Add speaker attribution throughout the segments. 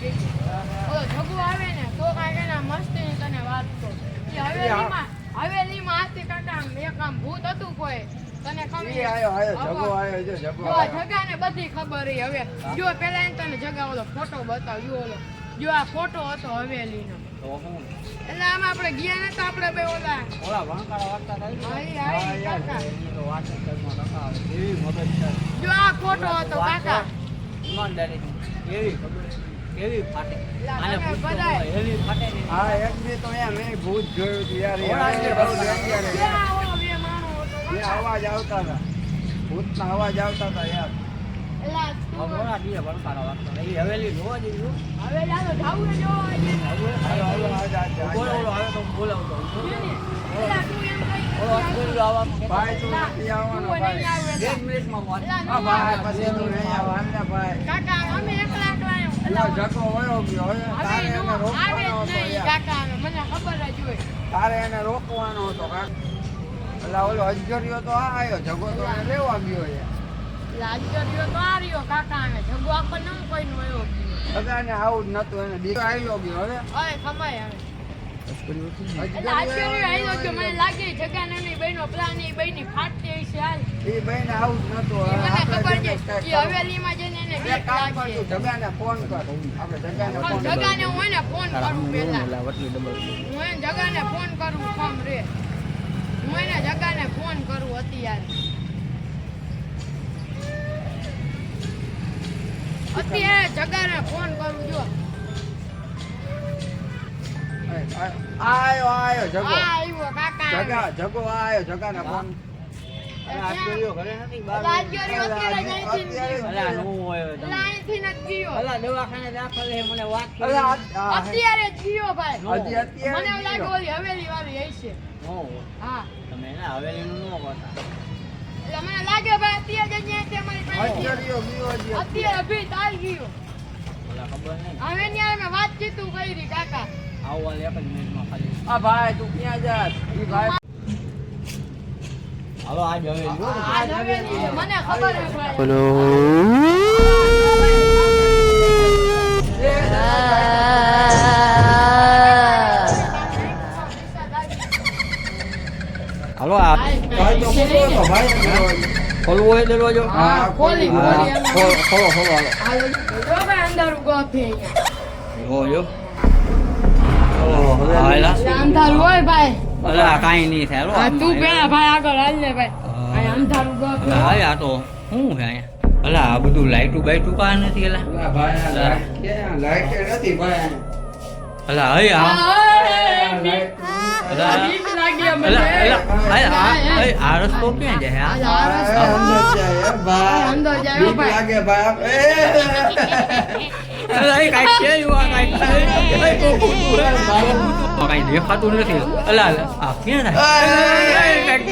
Speaker 1: કે ઓલો જગુ આવે ને તો કાંઈક એના મસ્તીની તને વાત કહું. હવેલીમાં હવેલીમાં આસ્તી કાકા એક આમ ભૂત હતું કોઈ. તને ખબર
Speaker 2: જગો જો આયો.
Speaker 1: જગાને બધી ખબર હવે. જો પેલા એને તને જગા ઓલો ફોટો બતાવ્યો ઓલો. જો આ ફોટો હતો હવેલીનો.
Speaker 3: તો
Speaker 1: એટલે આમાં આપણે ગયા નતા આપણે બે ઓલા
Speaker 3: ઓલા તો જ
Speaker 1: આ ફોટો હતો કાકા.
Speaker 3: ઈમાનદારીથી. એવી એવી ફાટે. આને
Speaker 1: તમે
Speaker 3: પૂછતો
Speaker 1: બધાય.
Speaker 3: હોય, એવી ફાટે
Speaker 2: હા એક દી તો અહીંયા મેં ભૂત જોયું હતું યાર એ. અવાજ આવતા હતા. ભૂતના અવાજ આવતા હતા યાર.
Speaker 3: હવેલી જોવા જેવી હો.
Speaker 1: હવે ચાલો જાવું છે જો આજે.
Speaker 3: હવે
Speaker 2: હાલો, હાલો, આજ, આજ, આજ,
Speaker 3: બોલો, ઓલો
Speaker 2: આજ.
Speaker 3: આવે તો બોલાવતો
Speaker 1: ને? ના, નો
Speaker 2: ને તારે એને રોકવાનો હતો એટલે ઓલો અજગરિયો તો આ આવ્યો જગો તો લેવા ગયો યાર
Speaker 1: લાજ્યો તો આ રહ્યો કાકા ને જગો આખો કોઈ કોઈનો આવ્યો
Speaker 2: આવું જ નતું એને દીકરો આવ્યો ગયો હવે
Speaker 1: ખમાય હવે
Speaker 2: ફોન કર. આપણે જગાને ફોન
Speaker 1: પણ
Speaker 2: કર.
Speaker 1: જગાને હું એને ફોન કરું પહેલા.
Speaker 3: ઓલા વટલી ડબલ.
Speaker 1: હું એને જગાને ફોન કરું ફોન રે. હું એને જગાને ફોન કરું અત્યારે. અત્યારે જગાને ફોન કરું જો.
Speaker 2: આયો આયો જગો
Speaker 1: આ આવ્યો કાકા
Speaker 2: જગા જગો આયો જગાને ફોન
Speaker 3: અલા, અસગુલ્લો ઘરે નથી, બહાર
Speaker 1: અલા,
Speaker 3: નથી.
Speaker 1: અજગરિયો અત્યારે જ અહીંથી જ ગયો.
Speaker 3: અલા, નો હોય હવે
Speaker 1: એટલે
Speaker 3: તમે.
Speaker 1: અહીંથી નથી ગયો
Speaker 3: અલા, દવાખાને દાખલ છે, મને વાત કરી.
Speaker 2: અલા આ- આ-
Speaker 1: અત્યારે જ ગયો ભાઈ
Speaker 2: હજી અત્યારે
Speaker 1: મને એવું લાગે
Speaker 2: ગયો.
Speaker 1: ઓલી હવેલી વાળી હશે
Speaker 3: નો હોય.
Speaker 1: હા
Speaker 3: તમે ના હવેલીનું નો કરતા.
Speaker 1: એટલે મને લાગે ભાઈ અત્યારે અત્યારે અભી તાલ ગયો
Speaker 3: ઓલા ખબર નહીં.
Speaker 1: હવે વાત કીધું વાતચીત કરી કાકા
Speaker 3: આવું હાલ એક જ મિનિટમાં ખાલી.
Speaker 2: આ ભાઈ તું ક્યાં જાસ ઈ ભાઈ
Speaker 3: હાલો, આજ હવેલી હો.
Speaker 1: આ છે, મને ખબર છે ભાઈ
Speaker 3: હાલો, આ
Speaker 2: ભાઈ તો હતો ભાઈ
Speaker 3: ખોલવો હોય દરવાજો?
Speaker 1: હા, ખોલી, ખોલી.
Speaker 3: ખોલો, ખોલો, ખોલો, હાલો.
Speaker 1: હાલો, અંદર ગોઠે અહીંયા.
Speaker 3: જો,
Speaker 1: અંધારું હોય ભાઈ
Speaker 3: અલા, કાંઈ નહીં થાય,
Speaker 1: હા, તું પેલા ભાઈ આગળ હાલ ને ભાઈ. અંધારું ગોઠે
Speaker 3: આ તો શું છે અહીંયા? અલા, આ બધું લાઈટું બાઈટું કાં નથી અલા?
Speaker 2: અલા ભાઈ આ લાઈટ ક્યાં? લાઈટ એ નથી ભાઈ?
Speaker 3: અલા, હય, આ.
Speaker 2: આ લાઈટ
Speaker 3: અલા,
Speaker 1: બીક લાગી અમને.
Speaker 3: અલા, અલા, હાય, આ- હાય, આ રસ્તો ક્યાં જાય કાંઈ દેખાતું નથી અલા આ ક્યાં અહીંયા.
Speaker 1: કાંઈ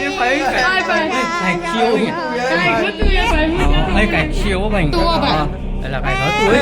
Speaker 1: એ ભાઈ,
Speaker 3: અલા, કાંઈક હતું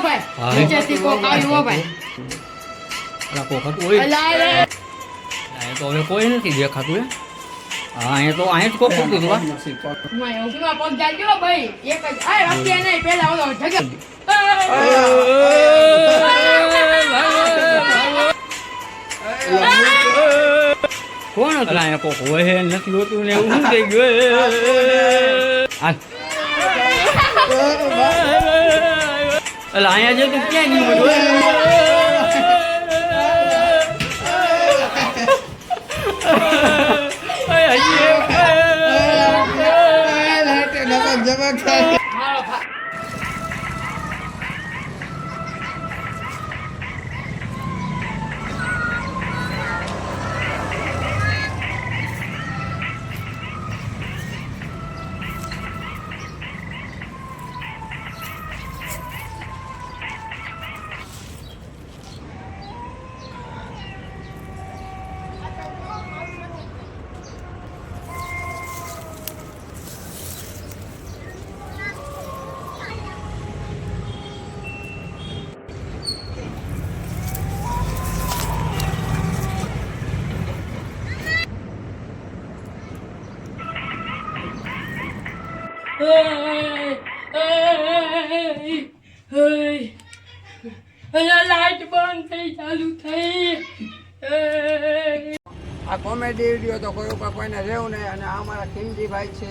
Speaker 3: હો
Speaker 1: ભાઈ. નીચેથી કોક આવ્યું હો ભાઈ.
Speaker 3: અલા, કોક હતું હોય.
Speaker 1: અલા,
Speaker 3: તો હવે કોઈ નથી દેખાતું હે હા અહીંયા તો અહીંયા જ કોક હતું હતું હું
Speaker 1: અહીં પગ જાગ્યો ભાઈ. એક જ. આ રસ્તે નહીં, પેલા ઓલો જગ્યા.
Speaker 3: કોણ હતું અહીંયા કોક હોય હે, નથી હોતું ને એવું થઈ ગયું હાલ અલા અહીંયા જો તું ક્યાં નહીં બધું હજી
Speaker 1: મારો લાઈટ બંધ થઈ ચાલુ થઈ
Speaker 2: આ કોમેડી વીડિયો તો કોઈ ઉપર કોઈને રહેવું નહીં અને અમારા કિંમતીભાઈ છે.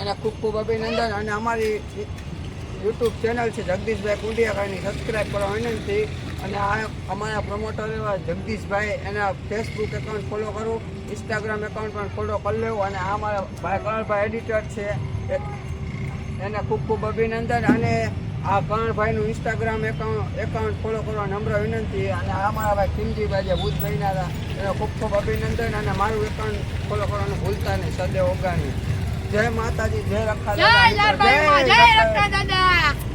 Speaker 2: એને ખૂબ ખૂબ અભિનંદન અને અમારી યુટ્યુબ ચેનલ છે જગદીશભાઈ કુંડિયાકાની સબસ્ક્રાઈબ કરવા વિનંતી અને આ અમારા પ્રમોટર એવા જગદીશભાઈ, એના ફેસબુક એકાઉન્ટ ફોલો કરું ઇન્સ્ટાગ્રામ એકાઉન્ટ પણ ફોલો કરી લેવું અને આ અમારા ભાઈ કરણભાઈ એડિટર છે. એને ખૂબ ખૂબ અભિનંદન અને આ કરણભાઈનું ઇન્સ્ટાગ્રામ એકાઉન્ટ એકાઉન્ટ ફોલો કરવા નમ્ર વિનંતી અને આ અમારા ભાઈ કિમજીભાઈ જે ભૂત બન્યા હતા. એને ખૂબ ખૂબ અભિનંદન અને મારું એકાઉન્ટ ફોલો કરવાનું ભૂલતા નહીં સદેવ ઓગાણી જય માતાજી જય રખા
Speaker 1: જય રખા દાદા